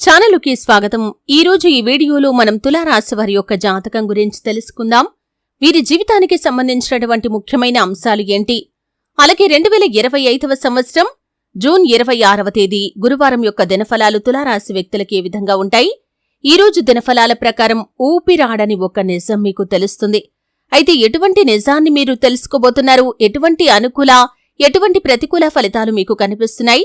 ఛానలుకి స్వాగతం. ఈరోజు ఈ వీడియోలో మనం తులారాశి వారి యొక్క జాతకం గురించి తెలుసుకుందాం. వీరి జీవితానికి సంబంధించినటువంటి ముఖ్యమైన అంశాలు ఏంటి? అలాగే రెండు వేల ఇరవై ఐదవ సంవత్సరం జూన్ ఇరవై ఆరవ తేదీ గురువారం యొక్క దినఫలాలు తులారాశి వ్యక్తులకి ఏ విధంగా ఉంటాయి? ఈ రోజు దినఫలాల ప్రకారం ఊపిరాడని ఒక నిజం మీకు తెలుస్తుంది. అయితే ఎటువంటి నిజాన్ని మీరు తెలుసుకోబోతున్నారు? ఎటువంటి అనుకూల ఎటువంటి ప్రతికూల ఫలితాలు మీకు కనిపిస్తున్నాయి?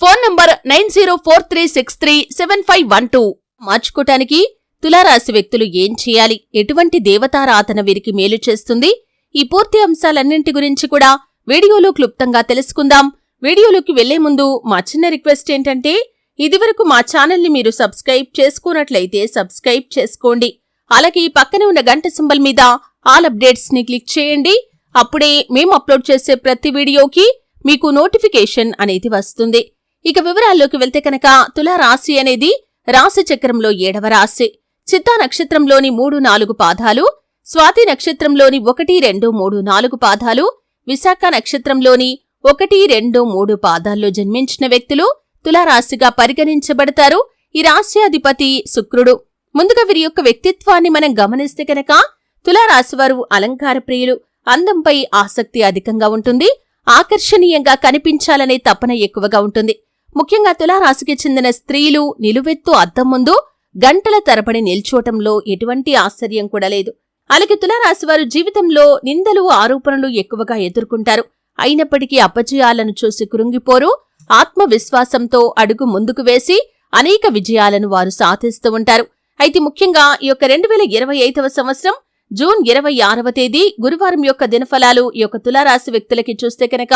Phone number nine zero four three six three seven five one two. మార్చుకోటానికి తులారాశి వ్యక్తులు ఏం చేయాలి? ఎటువంటి దేవతారాధన వీరికి మేలు చేస్తుంది? ఈ పూర్తి అంశాలన్నింటి గురించి కూడా వీడియోలో క్లుప్తంగా తెలుసుకుందాం. వీడియోలోకి వెళ్ళే ముందు మా చిన్న రిక్వెస్ట్ ఏంటంటే ఇదివరకు మా ఛానల్ని మీరు సబ్స్క్రైబ్ చేసుకున్నట్లయితే సబ్స్క్రైబ్ చేసుకోండి. అలాగే ఈ పక్కనే ఉన్న గంట సింబల్ మీద ఆల్ అప్డేట్స్ని క్లిక్ చేయండి. అప్పుడే మేము అప్లోడ్ చేసే ప్రతి వీడియోకి మీకు నోటిఫికేషన్ అనేది వస్తుంది. ఇక వివరాల్లోకి వెళ్తే కనుక తులారాశి అనేది రాశిచక్రంలో ఏడవ రాశి. చిత్తా నక్షత్రంలోని మూడు నాలుగు పాదాలు స్వాతి నక్షత్రంలోని ఒకటి రెండు మూడు నాలుగు పాదాలు విశాఖ నక్షత్రంలోని ఒకటి రెండు మూడు పాదాల్లో జన్మించిన వ్యక్తులు తులారాశిగా పరిగణించబడతారు. ఈ రాశి అధిపతి శుక్రుడు. ముందుగా వీరి యొక్క వ్యక్తిత్వాన్ని మనం గమనిస్తే కనుక తులారాశివారు అలంకార ప్రియులు. అందంపై ఆసక్తి అధికంగా ఉంటుంది. ఆకర్షణీయంగా కనిపించాలనే తపన ఎక్కువగా ఉంటుంది. ముఖ్యంగా తులారాశికి చెందిన స్త్రీలు నిలువెత్తు అద్దం ముందు గంటల తరబడి నిల్చోటంలో ఎటువంటి ఆశ్చర్యం కూడా లేదు. అలాగే తులారాశి వారు జీవితంలో నిందలు ఆరోపణలు ఎక్కువగా ఎదుర్కొంటారు. అయినప్పటికీ అపజయాలను చూసి కృంగిపోరు ఆత్మవిశ్వాసంతో అడుగు ముందుకు వేసి అనేక విజయాలను వారు సాధిస్తూ ఉంటారు. అయితే ముఖ్యంగా ఈ యొక్క రెండు వేల ఇరవై ఐదవ సంవత్సరం జూన్ ఇరవై ఆరవ తేదీ గురువారం యొక్క దినఫలాలు ఈ యొక్క తులారాశి వ్యక్తులకి చూస్తే కనుక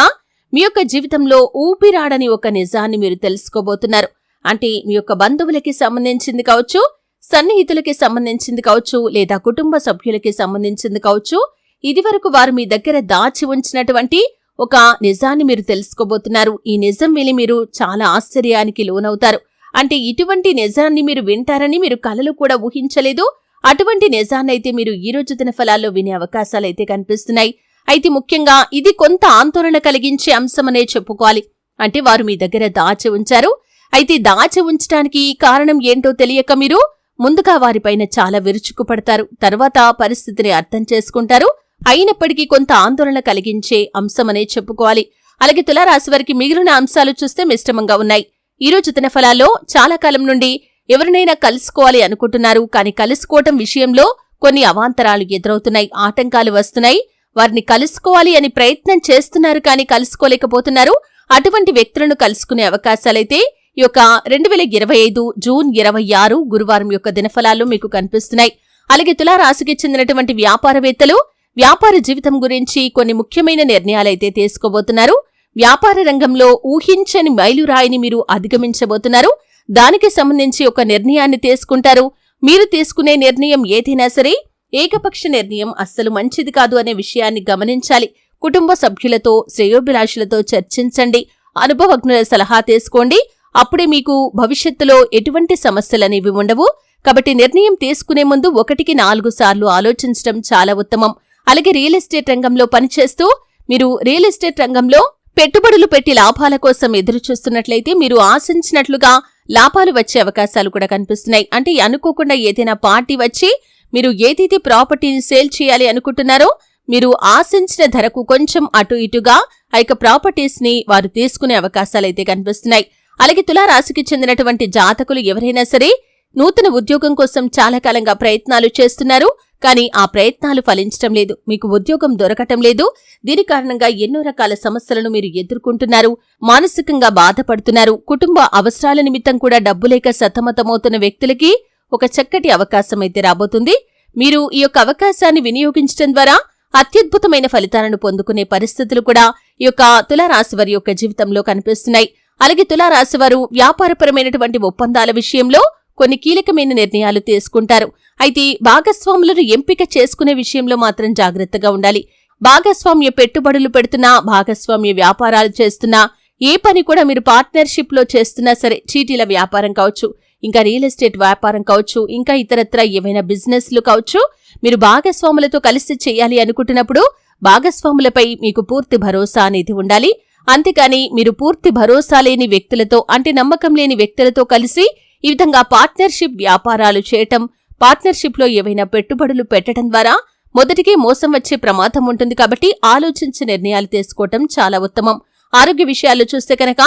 మీ యొక్క జీవితంలో ఊపిరాడని ఒక నిజాన్ని మీరు తెలుసుకోబోతున్నారు. అంటే మీ యొక్క బంధువులకి సంబంధించింది కావచ్చు సన్నిహితులకి సంబంధించింది కావచ్చు లేదా కుటుంబ సభ్యులకి సంబంధించింది కావచ్చు ఇదివరకు వారు మీ దగ్గర దాచి ఉంచినటువంటి ఒక నిజాన్ని మీరు తెలుసుకోబోతున్నారు. ఈ నిజం విని మీరు చాలా ఆశ్చర్యానికి లోనవుతారు. అంటే ఇటువంటి నిజాన్ని మీరు వింటారని మీరు కలలు కూడా ఊహించలేదు. అటువంటి నిజాన్నైతే మీరు ఈ రోజు దిన ఫలాల్లో వినే అవకాశాలైతే కనిపిస్తున్నాయి. అయితే ముఖ్యంగా ఇది కొంత ఆందోళన కలిగించే అంశమనే చెప్పుకోవాలి. అంటే వారు మీ దగ్గర దాచి ఉంచారు. అయితే దాచి ఉంచడానికి కారణం ఏంటో తెలియక మీరు ముందుగా వారిపైన చాలా విరుచుకుపడతారు. తర్వాత పరిస్థితిని అర్థం చేసుకుంటారు. అయినప్పటికీ కొంత ఆందోళన కలిగించే అంశమనే చెప్పుకోవాలి. అలాగే తులారాశి వారికి మిగిలిన అంశాలు చూస్తే మిశ్రమంగా ఉన్నాయి. ఈ రోజు దిన ఫలాల్లో చాలా కాలం నుండి ఎవరినైనా కలుసుకోవాలి అనుకుంటున్నారు. కానీ కలుసుకోవటం విషయంలో కొన్ని అవాంతరాలు ఎదురవుతున్నాయి. ఆటంకాలు వస్తున్నాయి. వారిని కలుసుకోవాలి అని ప్రయత్నం చేస్తున్నారు కానీ కలుసుకోలేకపోతున్నారు. అటువంటి వ్యక్తులను కలుసుకునే అవకాశాలైతే ఈ యొక్క రెండు వేల ఇరవై ఐదు జూన్ ఇరవై ఆరు గురువారం యొక్క దినఫలాలు మీకు కనిపిస్తున్నాయి. అలాగే తులారాశికి చెందినటువంటి వ్యాపారవేత్తలు వ్యాపార జీవితం గురించి కొన్ని ముఖ్యమైన నిర్ణయాలైతే తీసుకోబోతున్నారు. వ్యాపార రంగంలో ఊహించని మైలురాయిని మీరు అధిగమించబోతున్నారు. దానికి సంబంధించి ఒక నిర్ణయాన్ని తీసుకుంటారు. మీరు తీసుకునే నిర్ణయం ఏదైనా సరే ఏకపక్ష నిర్ణయం అస్సలు మంచిది కాదు అనే విషయాన్ని గమనించాలి. కుటుంబ సభ్యులతో శ్రేయోభిలాషులతో చర్చించండి. అనుభవజ్ఞుల సలహా తీసుకోండి. అప్పుడే మీకు భవిష్యత్తులో ఎటువంటి సమస్యలనేవి ఉండవు. కాబట్టి నిర్ణయం తీసుకునే ముందు ఒకటికి నాలుగు సార్లు ఆలోచించడం చాలా ఉత్తమం. అలాగే రియల్ ఎస్టేట్ రంగంలో పనిచేస్తూ మీరు రియల్ ఎస్టేట్ రంగంలో పెట్టుబడులు పెట్టి లాభాల కోసం ఎదురు చూస్తున్నట్లయితే మీరు ఆశించినట్లుగా లాభాలు వచ్చే అవకాశాలు కూడా కనిపిస్తున్నాయి. అంటే అనుకోకుండా ఏదైనా పార్టీ వచ్చి మీరు ఏదైతే ప్రాపర్టీని సేల్ చేయాలి అనుకుంటున్నారో మీరు ఆశించిన ధరకు కొంచెం అటు ఇటుగా ఆ యొక్క ప్రాపర్టీస్ని వారు తీసుకునే అవకాశాలైతే కనిపిస్తున్నాయి. అలాగే తులారాశికి చెందినటువంటి జాతకులు ఎవరైనా సరే నూతన ఉద్యోగం కోసం చాలా కాలంగా ప్రయత్నాలు చేస్తున్నారు. కానీ ఆ ప్రయత్నాలు ఫలించటం లేదు. మీకు ఉద్యోగం దొరకటం లేదు. దీని కారణంగా ఎన్నో రకాల సమస్యలను మీరు ఎదుర్కొంటున్నారు. మానసికంగా బాధపడుతున్నారు. కుటుంబ అవసరాల నిమిత్తం కూడా డబ్బు లేక సతమతమవుతున్న వ్యక్తులకి ఒక చక్కటి అవకాశం అయితే రాబోతుంది. మీరు ఈ యొక్క అవకాశాన్ని వినియోగించడం ద్వారా అత్యద్భుతమైన ఫలితాలను పొందుకునే పరిస్థితులు కూడా ఈ యొక్క తులారాశి వారి యొక్క జీవితంలో కనిపిస్తున్నాయి. అలాగే తులారాశి వారు వ్యాపారపరమైనటువంటి ఒప్పందాల విషయంలో కొన్ని కీలకమైన నిర్ణయాలు తీసుకుంటారు. అయితే భాగస్వాములను ఎంపిక చేసుకునే విషయంలో మాత్రం జాగ్రత్తగా ఉండాలి. భాగస్వామ్య పెట్టుబడులు పెడుతున్నా భాగస్వామ్య వ్యాపారాలు చేస్తున్నా ఏ పని కూడా మీరు పార్ట్నర్షిప్లో చేస్తున్నా సరే చీటీల వ్యాపారం కావచ్చు. ఇంకా రియల్ ఎస్టేట్ వ్యాపారం కావచ్చు ఇంకా ఇతరత్ర ఏవైనా బిజినెస్లు కావచ్చు మీరు భాగస్వాములతో కలిసి చేయాలి అనుకుంటున్నప్పుడు భాగస్వాములపై మీకు పూర్తి భరోసా అనేది ఉండాలి. అంతేకాని మీరు పూర్తి భరోసా లేని వ్యక్తులతో అంటే నమ్మకం లేని వ్యక్తులతో కలిసి ఈ విధంగా పార్ట్నర్షిప్ వ్యాపారాలు చేయటం పార్ట్నర్షిప్లో ఏవైనా పెట్టుబడులు పెట్టడం ద్వారా మొదటికే మోసం వచ్చే ప్రమాదం ఉంటుంది కాబట్టి ఆలోచించి నిర్ణయాలు తీసుకోవటం చాలా ఉత్తమం. ఆరోగ్య విషయాల్లో చూస్తే కనుక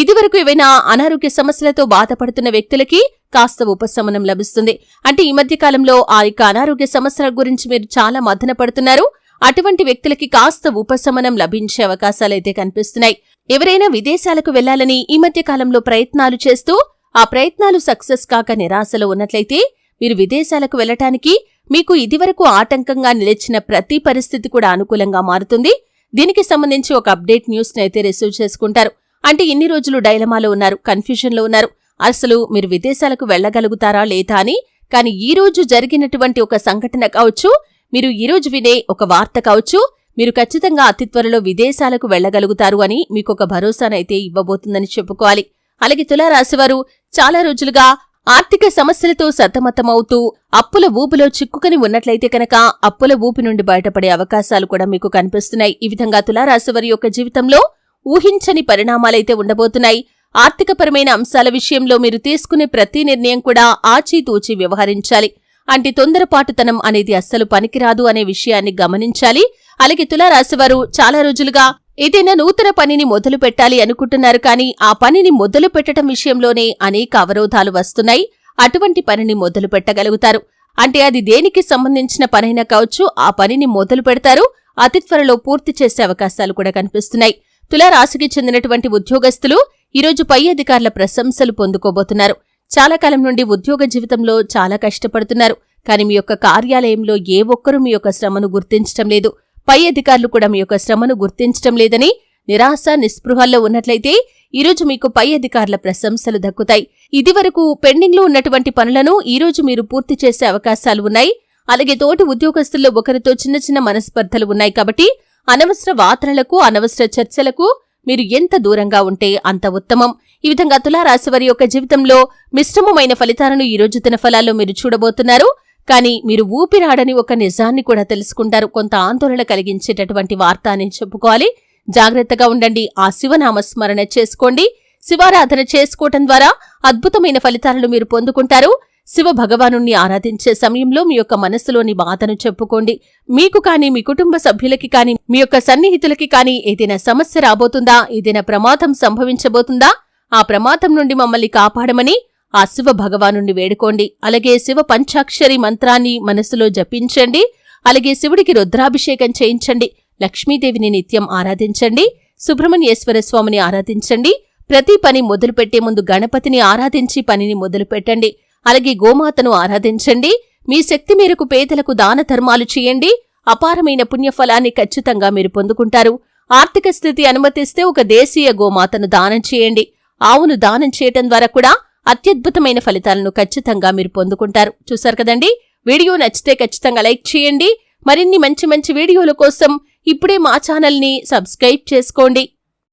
ఇదివరకు ఏవైనా అనారోగ్య సమస్యలతో బాధపడుతున్న వ్యక్తులకి కాస్త ఉపశమనం లభిస్తుంది. అంటే ఈ మధ్య కాలంలో ఆ యొక్క అనారోగ్య సమస్యల గురించి మీరు చాలా మదన పడుతున్నారు. అటువంటి వ్యక్తులకి కాస్త ఉపశమనం లభించే అవకాశాలైతే కనిపిస్తున్నాయి. ఎవరైనా విదేశాలకు వెళ్ళాలని ఈ మధ్య కాలంలో ప్రయత్నాలు చేస్తూ ఆ ప్రయత్నాలు సక్సెస్ కాక నిరాశలో ఉన్నట్లయితే మీరు విదేశాలకు వెళ్ళటానికి మీకు ఇదివరకు ఆటంకంగా నిలిచిన ప్రతి పరిస్థితి కూడా అనుకూలంగా మారుతుంది. దీనికి సంబంధించి ఒక అప్డేట్ న్యూస్ అయితే రిసీవ్ చేసుకుంటారు. అంటే ఇన్ని రోజులు డైలమాలో ఉన్నారు కన్ఫ్యూజన్లో ఉన్నారు. అసలు మీరు విదేశాలకు వెళ్ళగలుగుతారా లేదా అని? కానీ ఈ రోజు జరిగినటువంటి ఒక సంఘటన కావచ్చు మీరు ఈ రోజు వినే ఒక వార్త కావచ్చు మీరు ఖచ్చితంగా అతి త్వరలో విదేశాలకు వెళ్ళగలుగుతారు అని మీకు ఒక భరోసానైతే ఇవ్వబోతుందని చెప్పుకోవాలి. అలాగే తులారాశివారు చాలా రోజులుగా ఆర్థిక సమస్యలతో సతమతమవుతూ అప్పుల ఊపులో చిక్కుకుని ఉన్నట్లయితే కనుక అప్పుల ఊపి నుండి బయటపడే అవకాశాలు కూడా మీకు కనిపిస్తున్నాయి. ఈ విధంగా తులారాశివారి యొక్క జీవితంలో ఊహించని పరిణామాలైతే ఉండబోతున్నాయి. ఆర్థికపరమైన అంశాల విషయంలో మీరు తీసుకునే ప్రతి నిర్ణయం కూడా ఆచితూచి వ్యవహరించాలి. అంటే తొందరపాటుతనం అనేది అస్సలు పనికిరాదు అనే విషయాన్ని గమనించాలి. అలాగే తులారాశివారు చాలా రోజులుగా ఏదైనా నూతన పనిని మొదలు పెట్టాలి అనుకుంటున్నారు కానీ ఆ పనిని మొదలు పెట్టడం విషయంలోనే అనేక అవరోధాలు వస్తున్నాయి. అటువంటి పనిని మొదలు పెట్టగలుగుతారు. అంటే అది దేనికి సంబంధించిన పనైనా కావచ్చు ఆ పనిని మొదలు పెడతారు. అతి త్వరలో పూర్తి చేసే అవకాశాలు కూడా కనిపిస్తున్నాయి. తులారాశికి చెందినటువంటి ఉద్యోగస్తులు ఈరోజు పై అధికారుల ప్రశంసలు పొందుకోబోతున్నారు. చాలా కాలం నుండి ఉద్యోగ జీవితంలో చాలా కష్టపడుతున్నారు. కానీ మీ యొక్క కార్యాలయంలో ఏ ఒక్కరూ మీ యొక్క శ్రమను గుర్తించటం లేదు. పై అధికారులు కూడా మీ యొక్క శ్రమను గుర్తించటం లేదని నిరాశ నిస్పృహల్లో ఉన్నట్లయితే ఈరోజు మీకు పై అధికారుల ప్రశంసలు దక్కుతాయి. ఇదివరకు పెండింగ్లో ఉన్నటువంటి పనులను ఈరోజు మీరు పూర్తి చేసే అవకాశాలు ఉన్నాయి. అలాగే తోటి ఉద్యోగస్తుల్లో ఒకరితో చిన్న చిన్న మనస్పర్ధలు ఉన్నాయి కాబట్టి అనవసర వాదనలకు అనవసర చర్చలకు మీరు ఎంత దూరంగా ఉంటే అంత ఉత్తమం. ఈ విధంగా తులారాశి వారి యొక్క జీవితంలో మిశ్రమమైన ఫలితాలను ఈ రోజు ఫలాల్లో మీరు చూడబోతున్నారు. కానీ మీరు ఊపిరాడని ఒక నిజాన్ని కూడా తెలుసుకుంటారు. కొంత ఆందోళన కలిగించేటటువంటి వార్త అని చెప్పుకోవాలి. జాగ్రత్తగా ఉండండి. ఆ శివనామస్మరణ చేసుకోండి. శివారాధన చేసుకోవటం ద్వారా అద్భుతమైన ఫలితాలను మీరు పొందుకుంటారు. శివ భగవానుణ్ణి ఆరాధించే సమయంలో మీ యొక్క మనస్సులోని బాధను చెప్పుకోండి. మీకు కానీ మీ కుటుంబ సభ్యులకి కానీ మీ యొక్క సన్నిహితులకి కానీ ఏదైనా సమస్య రాబోతుందా? ఏదైనా ప్రమాదం సంభవించబోతుందా? ఆ ప్రమాదం నుండి మమ్మల్ని కాపాడమని ఆ శివ భగవానుణ్ణి వేడుకోండి. అలాగే శివ పంచాక్షరి మంత్రాన్ని మనసులో జపించండి. అలాగే శివుడికి రుద్రాభిషేకం చేయించండి. లక్ష్మీదేవిని నిత్యం ఆరాధించండి. సుబ్రహ్మణ్యేశ్వర స్వామిని ఆరాధించండి. ప్రతి పని మొదలుపెట్టే ముందు గణపతిని ఆరాధించి పనిని మొదలుపెట్టండి. అలాగే గోమాతను ఆరాధించండి. మీ శక్తి మేరకు పేదలకు దాన ధర్మాలు చేయండి. అపారమైన పుణ్యఫలాన్ని ఖచ్చితంగా మీరు పొందుకుంటారు. ఆర్థిక స్థితి అనుమతిస్తే ఒక దేశీయ గోమాతను దానం చేయండి. ఆవును దానం చేయటం ద్వారా కూడా అత్యద్భుతమైన ఫలితాలను ఖచ్చితంగా మీరు పొందుకుంటారు. చూశారు కదండి? వీడియో నచ్చితే ఖచ్చితంగా లైక్ చేయండి. మరిన్ని మంచి మంచి వీడియోల కోసం ఇప్పుడే మా ఛానల్ని సబ్స్క్రైబ్ చేసుకోండి.